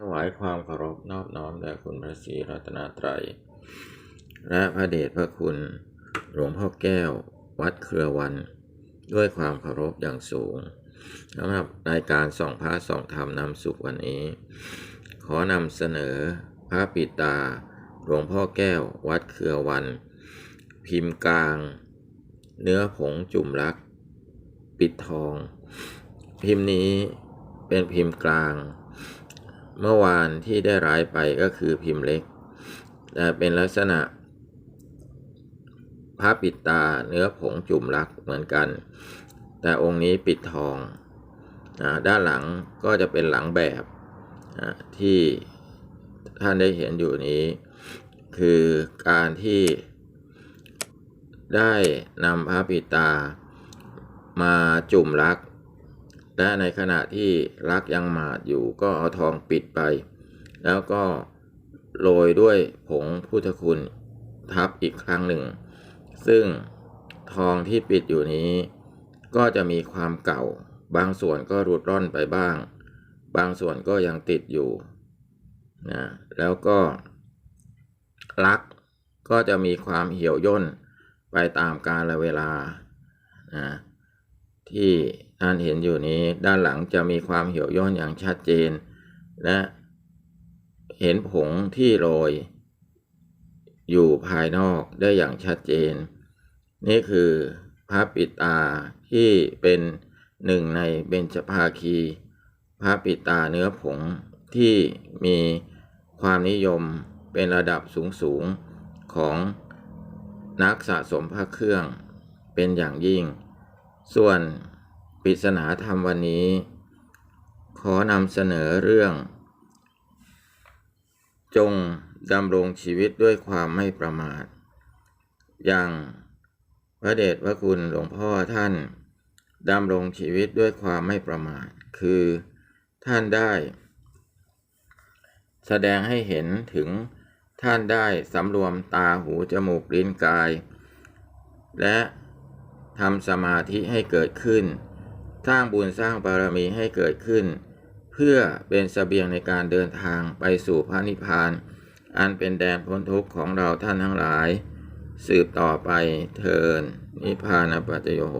ถวายความเคารพนอบน้อมแด่คุณพระศรีรัตนตรัย และพระเดชพระคุณหลวงพ่อแก้ว วัดเครือวัน ด้วยความเคารพอย่างสูงสำหรับรายการส่องพระส่องธรรมนำสุขวันนี้ ขอนำเสนอพระปิตา หลวงพ่อแก้ว วัดเครือวัน พิมพ์กลาง เนื้อผงจุ่มรัก ปิดทอง พิมพ์นี้เป็นพิมพ์กลาง เมื่อวานที่ได้ร้ายไปก็คือพิมพ์เล็กแต่เป็นลักษณะพระปิดตาเนื้อผงจุ่มรักเหมือนกัน แต่องค์นี้ปิดทองอด้านหลังก็จะเป็นหลังแบบที่ท่านได้เห็นอยู่นี้ คือการที่ได้นำพระปิดตามาจุ่มรัก และในขณะที่รักยังหมาดอยู่ก็เอาทองปิดไป แล้วก็โรยด้วยผงพุทธคุณทับอีกครั้งหนึ่ง ซึ่งทองที่ปิดอยู่นี้ ก็จะมีความเก่า บางส่วนก็รุดร่อนไปบ้าง บางส่วนก็ยังติดอยู่นะแล้วก็ลักก็จะมีความเหี่ยวย่นไปตามกาลเวลานะ ที่ท่านเห็นอยู่นี้ด้านหลังจะมีความเหี่ยวย่นอย่างชัดเจน และเห็นผงที่โรย อยู่ภายนอกได้อย่างชัดเจน นี่คือพระปิตาที่เป็นหนึ่งในเบญจภาคีพระปิตาเนื้อผงที่มีความนิยมเป็นระดับสูงสูงของนักสะสมพระเครื่องเป็นอย่างยิ่ง ส่วนปริศนาธรรมวันนี้ ขอนำเสนอเรื่อง จงดำรงชีวิตด้วยความไม่ประมาท อย่างพระเดชพระคุณหลวงพ่อท่านดำรงชีวิตด้วยความไม่ประมาท คือท่านได้ แสดงให้เห็นถึงท่านได้สำรวมตาหูจมูกลิ้นกาย และ ทำสมาธิให้เกิดขึ้น สร้างบุญสร้างบารมีให้เกิดขึ้น เพื่อเป็นเสบียงในการเดินทางไปสู่พระนิพพาน อันเป็นแดนพ้นทุกข์ของเราท่านทั้งหลาย สืบต่อไปเทินนิพพานปัจจโยโห